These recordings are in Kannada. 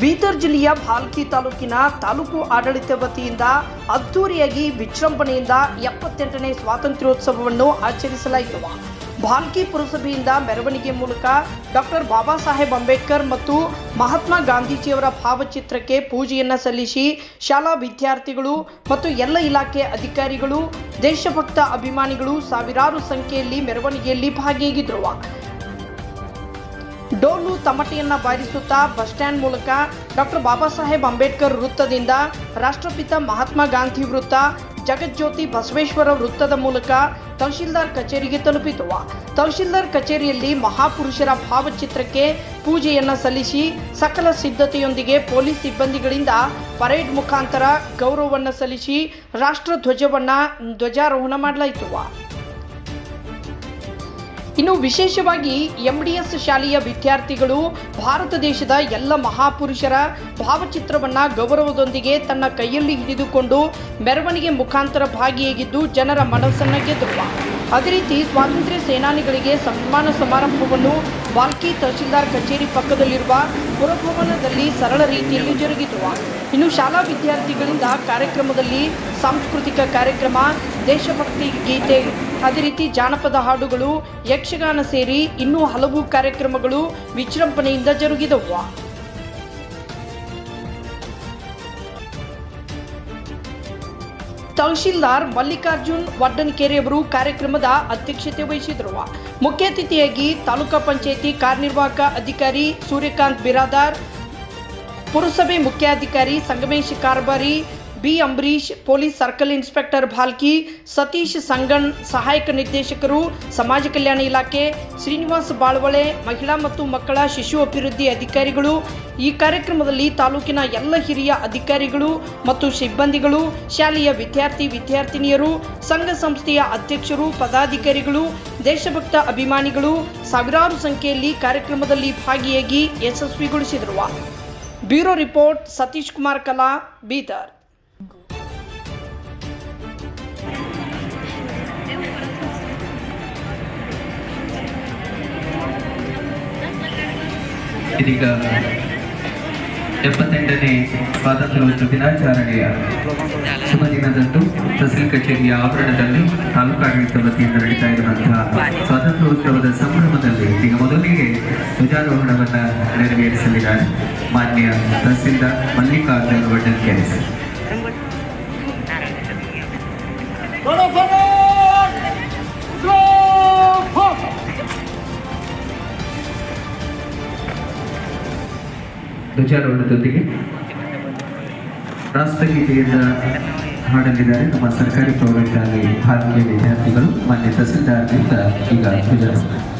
ಬೀದರ್ ಜಿಲ್ಲೆಯ ಭಾಲ್ಕಿ ತಾಲೂಕಿನ ತಾಲೂಕು ಆಡಳಿತ ವತಿಯಿಂದ ಅದ್ದೂರಿಯಾಗಿ ವಿಜೃಂಭಣೆಯಿಂದ ಎಪ್ಪತ್ತೆಂಟನೇ ಸ್ವಾತಂತ್ರ್ಯೋತ್ಸವವನ್ನು ಆಚರಿಸಲಾಯಿತು. ಭಾಲ್ಕಿ ಪುರಸಭೆಯಿಂದ ಮೆರವಣಿಗೆ ಮೂಲಕ ಡಾಕ್ಟರ್ ಬಾಬಾ ಸಾಹೇಬ್ ಅಂಬೇಡ್ಕರ್ ಮತ್ತು ಮಹಾತ್ಮ ಗಾಂಧೀಜಿಯವರ ಭಾವಚಿತ್ರಕ್ಕೆ ಪೂಜೆಯನ್ನ ಸಲ್ಲಿಸಿ ಶಾಲಾ ವಿದ್ಯಾರ್ಥಿಗಳು ಮತ್ತು ಎಲ್ಲ ಇಲಾಖೆ ಅಧಿಕಾರಿಗಳು, ದೇಶಭಕ್ತ ಅಭಿಮಾನಿಗಳು ಸಾವಿರಾರು ಸಂಖ್ಯೆಯಲ್ಲಿ ಮೆರವಣಿಗೆಯಲ್ಲಿ ಭಾಗಿಯಾಗಿದ್ರು. ಡೋಲು ತಮಟೆಯನ್ನ ಬಾರಿಸುತ್ತಾ ಬಸ್ ಸ್ಟ್ಯಾಂಡ್ ಮೂಲಕ ಡಾಕ್ಟರ್ ಬಾಬಾ ಸಾಹೇಬ್ ಅಂಬೇಡ್ಕರ್ ವೃತ್ತದಿಂದ ರಾಷ್ಟ್ರಪಿತ ಮಹಾತ್ಮ ಗಾಂಧಿ ವೃತ್ತ, ಜಗಜ್ಯೋತಿ ಬಸವೇಶ್ವರ ವೃತ್ತದ ಮೂಲಕ ತಹಶೀಲ್ದಾರ್ ಕಚೇರಿಗೆ ತಲುಪಿತು. ತಹಶೀಲ್ದಾರ್ ಕಚೇರಿಯಲ್ಲಿ ಮಹಾಪುರುಷರ ಭಾವಚಿತ್ರಕ್ಕೆ ಪೂಜೆಯನ್ನ ಸಲ್ಲಿಸಿ ಸಕಲ ಸಿದ್ಧತೆಯೊಂದಿಗೆ ಪೊಲೀಸ್ ಸಿಬ್ಬಂದಿಗಳಿಂದ ಪರೇಡ್ ಮುಖಾಂತರ ಗೌರವವನ್ನು ಸಲ್ಲಿಸಿ ರಾಷ್ಟ್ರ ಧ್ವಜವನ್ನ ಧ್ವಜಾರೋಹಣ ಮಾಡಲಾಯಿತು. ಇನ್ನು ವಿಶೇಷವಾಗಿ ಎಂಡಿಎಸ್ ಶಾಲೆಯ ವಿದ್ಯಾರ್ಥಿಗಳು ಭಾರತ ದೇಶದ ಎಲ್ಲ ಮಹಾಪುರುಷರ ಭಾವಚಿತ್ರವನ್ನ ಗೌರವದೊಂದಿಗೆ ತನ್ನ ಕೈಯಲ್ಲಿ ಹಿಡಿದುಕೊಂಡು ಮೆರವಣಿಗೆ ಮುಖಾಂತರ ಭಾಗಿಯಾಗಿದ್ದು ಜನರ ಮನಸ್ಸನ್ನ ಗೆದ್ದರು ಅದೇ ರೀತಿ ಸ್ವಾತಂತ್ರ್ಯ ಸೇನಾನಿಗಳಿಗೆ ಸನ್ಮಾನ ಸಮಾರಂಭವನ್ನು ವಾಲ್ಕಿ ತಹಶೀಲ್ದಾರ್ ಕಚೇರಿ ಪಕ್ಕದಲ್ಲಿರುವ ಪುರಭವನದಲ್ಲಿ ಸರಳ ರೀತಿಯಲ್ಲಿ ಜರುಗಿತು ಇನ್ನು ಶಾಲಾ ವಿದ್ಯಾರ್ಥಿಗಳಿಂದ ಕಾರ್ಯಕ್ರಮದಲ್ಲಿ ಸಾಂಸ್ಕೃತಿಕ ಕಾರ್ಯಕ್ರಮ ದೇಶಭಕ್ತಿ ಗೀತೆ. ಅದೇ ರೀತಿ ಜಾನಪದ ಹಾಡುಗಳು, ಯಕ್ಷಗಾನ ಸೇರಿ ಇನ್ನೂ ಹಲವು ಕಾರ್ಯಕ್ರಮಗಳು ವಿಜೃಂಭಣೆಯಿಂದ ಜರುಗಿದವು. ತಹಶೀಲ್ದಾರ್ ಮಲ್ಲಿಕಾರ್ಜುನ್ ವಡ್ಡನ್ಕೆರೆಯವರು ಕಾರ್ಯಕ್ರಮದ ಅಧ್ಯಕ್ಷತೆ ವಹಿಸಿದರು. ಮುಖ್ಯ ಅತಿಥಿಯಾಗಿ ತಾಲೂಕಾ ಪಂಚಾಯಿತಿ ಕಾರ್ಯನಿರ್ವಾಹಕ ಅಧಿಕಾರಿ ಸೂರ್ಯಕಾಂತ್ ಬಿರಾದಾರ್, ಪುರಸಭೆ ಮುಖ್ಯಾಧಿಕಾರಿ Sangamesh Karbari B Ambarish police circle inspector Bhalki, Satish Sangan, ಸಹಾಯಕ ನಿರ್ದೇಶಕರು, ಸಮಾಜ ಕಲ್ಯಾಣ ಇಲಾಖೆ, ಶ್ರೀನಿವಾಸ್ ಬಾಳ್ವಳೆ, ಮಹಿಳಾ ಮತ್ತು ಮಕ್ಕಳ ಶಿಶು ಅಭಿವೃದ್ಧಿ ಅಧಿಕಾರಿಗಳು. ಈ ಕಾರ್ಯಕ್ರಮದಲ್ಲಿ ತಾಲೂಕಿನ ಎಲ್ಲ ಹಿರಿಯ ಅಧಿಕಾರಿಗಳು ಮತ್ತು ಸಿಬ್ಬಂದಿಗಳು, ಶಾಲೆಯ ವಿದ್ಯಾರ್ಥಿ ವಿದ್ಯಾರ್ಥಿನಿಯರು, ಸಂಘ ಸಂಸ್ಥೆಯ ಅಧ್ಯಕ್ಷರು, ಪದಾಧಿಕಾರಿಗಳು, ದೇಶಭಕ್ತ ಅಭಿಮಾನಿಗಳು ಸಾವಿರಾರು ಸಂಖ್ಯೆಯಲ್ಲಿ ಕಾರ್ಯಕ್ರಮದಲ್ಲಿ ಭಾಗಿಯಾಗಿ ಯಶಸ್ವಿಗೊಳಿಸಿದರು. Bureau report, Satish Kumar Kala, Bidar. ಇದೀಗ ಎಪ್ಪತ್ತೆಂಟನೇ ಸ್ವಾತಂತ್ರ್ಯೋತ್ಸವ ದಿನಾಚರಣೆಯ ಶುಭ ದಿನದಂದು ತಹಸೀಲ್ ಕಚೇರಿಯ ಆವರಣದಲ್ಲಿ ತಾಲೂಕಾಡಳಿತ ವತಿಯಿಂದ ನಡೀತಾ ಇರುವಂತಹ ಸ್ವಾತಂತ್ರ್ಯೋತ್ಸವದ ಸಂಭ್ರಮದಲ್ಲಿ ಈಗ ಮೊದಲಿಗೆ ಧ್ವಜಾರೋಹಣವನ್ನು ನೆರವೇರಿಸಲಿದ್ದಾರೆ ಮಾನ್ಯ ತಹಸೀಲ್ದಾರ್ ಮಲ್ಲಿಕಾರ್ಜುನ್ ವಡ್ಡನ್ಕೆರೆ ಸರ್. ಧ್ವಜಾರೋಹಣದೊಂದಿಗೆ ರಾಷ್ಟ್ರಗೀತೆಯಿಂದ ಹಾಡಲಿದ್ದಾರೆ ನಮ್ಮ ಸರ್ಕಾರಿ ಪ್ರೌಢಶಾಲೆ ಭಾರತೀಯ ವಿದ್ಯಾರ್ಥಿಗಳು ಮಾನ್ಯ ತಹಸೀಲ್ದಾರ್ನಿಂದ ಈಗ ಧ್ವಜಾರೋಹಣ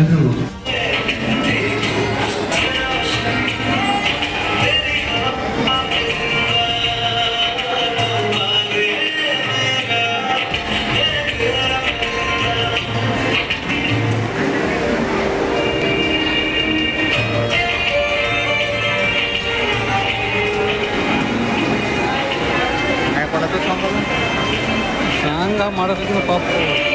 Pedro. சாங்கா மாடத்துக்கு பாப்போம்